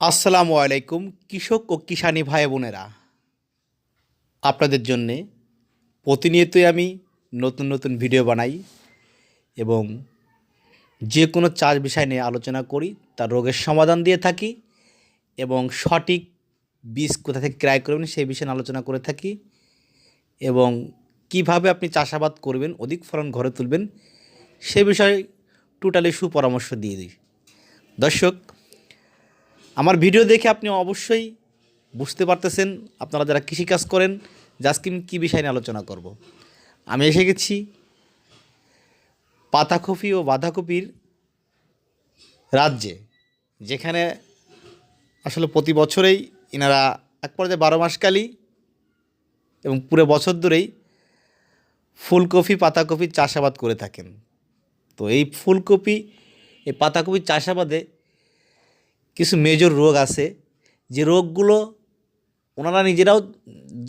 আসসালামু আলাইকুম, কৃষক ও কিষানি ভাই বোনেরা। আপনাদের জন্যে প্রতিনিয়তই আমি নতুন নতুন ভিডিও বানাই এবং যে কোনো চাষ বিষয় নিয়ে আলোচনা করি তার রোগের সমাধান দিয়ে থাকি এবং সঠিক বীজ কোথা থেকে ক্রয় করবেন সেই বিষয়ে আলোচনা করে থাকি এবং কীভাবে আপনি চাষাবাদ করবেন, অধিক ফলন ঘরে তুলবেন, সে বিষয়ে টোটালি সুপরামর্শ দিয়ে দিই। দর্শক আমার ভিডিও দেখে আপনি অবশ্যই বুঝতে পারতেছেন, আপনারা যারা কৃষিকাজ করেন যে আমি কী বিষয় নিয়ে আলোচনা করব। আমি এসে গেছি পাতাকপি ও বাঁধাকপির রাজ্যে, যেখানে আসলে প্রতি বছরেই এনারা এক পর্যায়ে বারো মাসকালই এবং পুরো বছর ধরেই ফুলকপি পাতাকপি চাষাবাদ করে থাকেন তো এই ফুলকপি, এই পাতাকপির চাষাবাদে কিছু মেজর রোগ আছে। যে রোগগুলো ওনারা নিজেরাও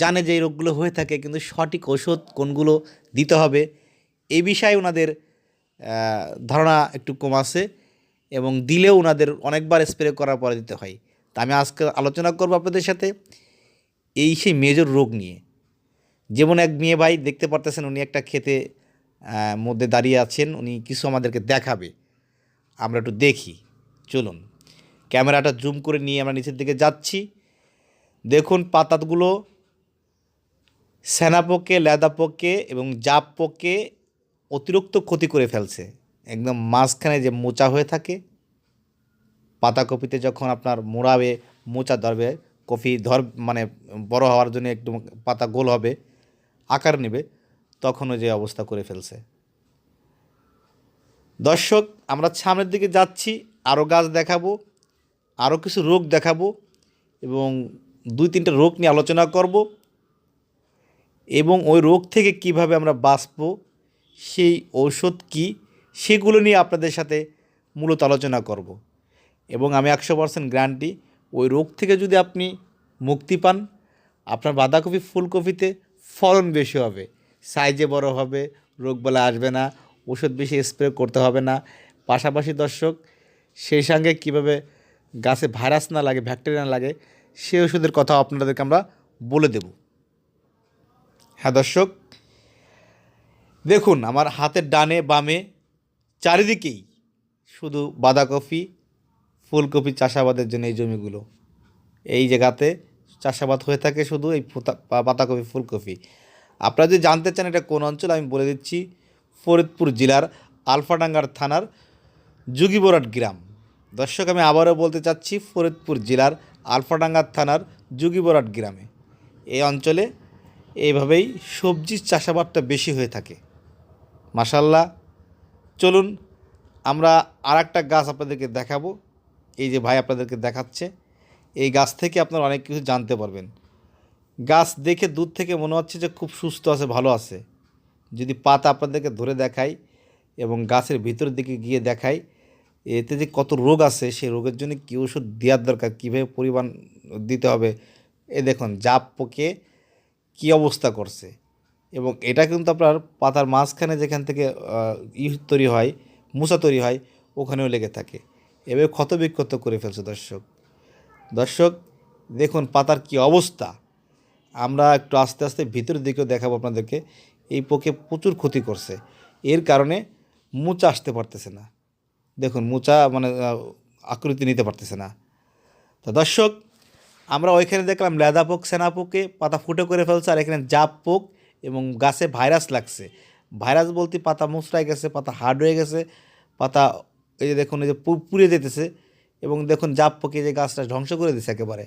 জানে যে এই রোগগুলো হয়ে থাকে, কিন্তু সঠিক ওষুধ কোনগুলো দিতে হবে এই বিষয়ে ওনাদের ধারণা একটু কম আছে এবং দিলেও ওনাদের অনেকবার স্প্রে করার পরে দিতে হয়। তা আমি আজকে আলোচনা করব আপনাদের সাথে এই সেই মেজর রোগ নিয়ে। যেমন এক মেয়ে ভাই, দেখতে পারতেছেন উনি একটা খেতে মধ্যে দাঁড়িয়ে আছেন, উনি কিছু আমাদেরকে দেখাবে। আমরা একটু দেখি, চলুন। ক্যামেরাটা জুম করে নিয়ে আমরা নিচের দিকে যাচ্ছি। দেখুন পাতাগুলো সেনা পোকে লেদা পোকে এবং জাপ পোকে অতিরিক্ত ক্ষতি করে ফেলছে। একদম মাঝখানে যে মোচা হয়ে থাকে, পাতাকপিতে যখন আপনার মোড়াবে, মোচা ধরবে, কফি ধর মানে বড় হওয়ার জন্য একটু পাতা গোল হবে, আকার নেবে তখনও যে অবস্থা করে ফেলছে। দর্শক, আমরা সামনের দিকে যাচ্ছি আরও গাছ দেখাবো। আরও কিছু রোগ দেখাবো এবং দুই তিনটা রোগ নিয়ে আলোচনা করব এবং ওই রোগ থেকে কীভাবে আমরা বাঁচবো, সেই ঔষধ কি, সেগুলো নিয়ে আপনাদের সাথে মূলত আলোচনা করব। এবং আমি একশো পার্সেন্ট গ্যারান্টি ওই রোগ থেকে যদি আপনি মুক্তি পান, আপনার বাঁধাকপি, ফুলকপিতে ফলন বেশি হবে সাইজে বড় হবে, রোগ বলে আসবে না, ওষুধ বেশি স্প্রে করতে হবে না। পাশাপাশি দর্শক, সেই সঙ্গে কীভাবে গাছে ভাইরাস না লাগে, ব্যাকটেরিয়া না লাগে, সে ওষুধের কথা আপনাদেরকে আমরা বলে দেব। হ্যাঁ দর্শক, দেখুন আমার হাতের ডানে বামে চারিদিকেই শুধু বাঁধাকপি, ফুলকপি চাষাবাদের জন্য এই জমিগুলো। এই জায়গাতে চাষাবাদ হয়ে থাকে শুধু এই ফুতা- পা- পাতাকপি ফুলকপি। আপনারা যদি জানতে চান এটা কোন অঞ্চল, আমি বলে দিচ্ছি ফরিদপুর জেলার আলফাডাঙ্গার থানার যুগিবরাট গ্রাম। দর্শক, আমি আবারও বলতে চাচ্ছি ফরিদপুর জেলার আলফাডাঙ্গার থানার যুগিবরাট গ্রামে। এই অঞ্চলে এইভাবেই সবজির চাষাবাদটা বেশি হয়ে থাকে। মাসাল্লাহ চলুন আমরা আর একটা গাছ আপনাদেরকে দেখাবো। এই যে ভাই আপনাদেরকে দেখাচ্ছে, এই গাছ থেকে আপনারা অনেক কিছু জানতে পারবেন। গাছ দেখে দূর থেকে মনে হচ্ছে যে খুব সুস্থ আছে, ভালো আছে। যদি পাতা আপনাদেরকে ধরে দেখাই এবং গাছের ভিতরের দিকে গিয়ে দেখাই এতে যে কত রোগ আছে, সেই রোগের জন্য কী ওষুধ দেওয়ার দরকার? কীভাবে পরিমাণ দিতে হবে? এ দেখুন, জাপ পোকে কী অবস্থা করছে? এবং এটা কিন্তু আপনার পাতার মাঝখানে যেখান থেকে ই তৈরি হয়, মুসা তৈরি হয়, ওখানেও লেগে থাকে। এভাবে ক্ষত বিক্ষত করে ফেলছে দর্শক। দর্শক, দেখুন পাতার কি অবস্থা। আমরা একটু আস্তে আস্তে ভিতরের দিকেও দেখাবো আপনাদেরকে। এই পোকে প্রচুর ক্ষতি করছে। এর কারণে মোচা আসতে পারতেছে না। দেখুন, মোচা মানে আকৃতি নিতে পারতেছে না। তো দর্শক, আমরা ওইখানে দেখলাম লেদা পোক, সেনা পোকে, পাতা ফুটো করে ফেলছে, আর এখানে জাপ পোক এবং গাছে ভাইরাস লাগছে। ভাইরাস বলতে পাতা মুচড়ায় গেছে, পাতা হার্ড হয়ে গেছে, পাতা এই যে দেখুন, এই যে পুড়ে যেতেছে এবং দেখুন জাপ পোকে যে গাছটা ধ্বংস করে দিছে একেবারে।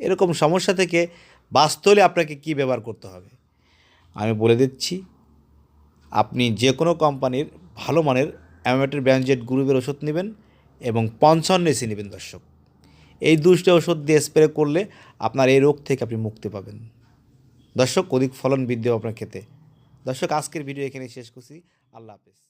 এরকম সমস্যা থেকে বাঁচতে হলে আপনাকে কী ব্যবহার করতে হবে? আমি বলে দিচ্ছি, আপনি যে কোনো কোম্পানির ভালো মানের অ্যামামেটের ব্যানজেট গ্রুপের ওষুধ নেবেন এবং পঞ্চান্ন এসি নেবেন, দর্শক। এই দুষ্টা ওষুধ দিয়ে স্প্রে করলে আপনার এই রোগ থেকে আপনি মুক্তি পাবেন। দর্শক, অধিক ফলন বৃদ্ধি আপনার খেতে দর্শক, আজকের ভিডিও এখানে শেষ করছি। আল্লাহ হাফেজ।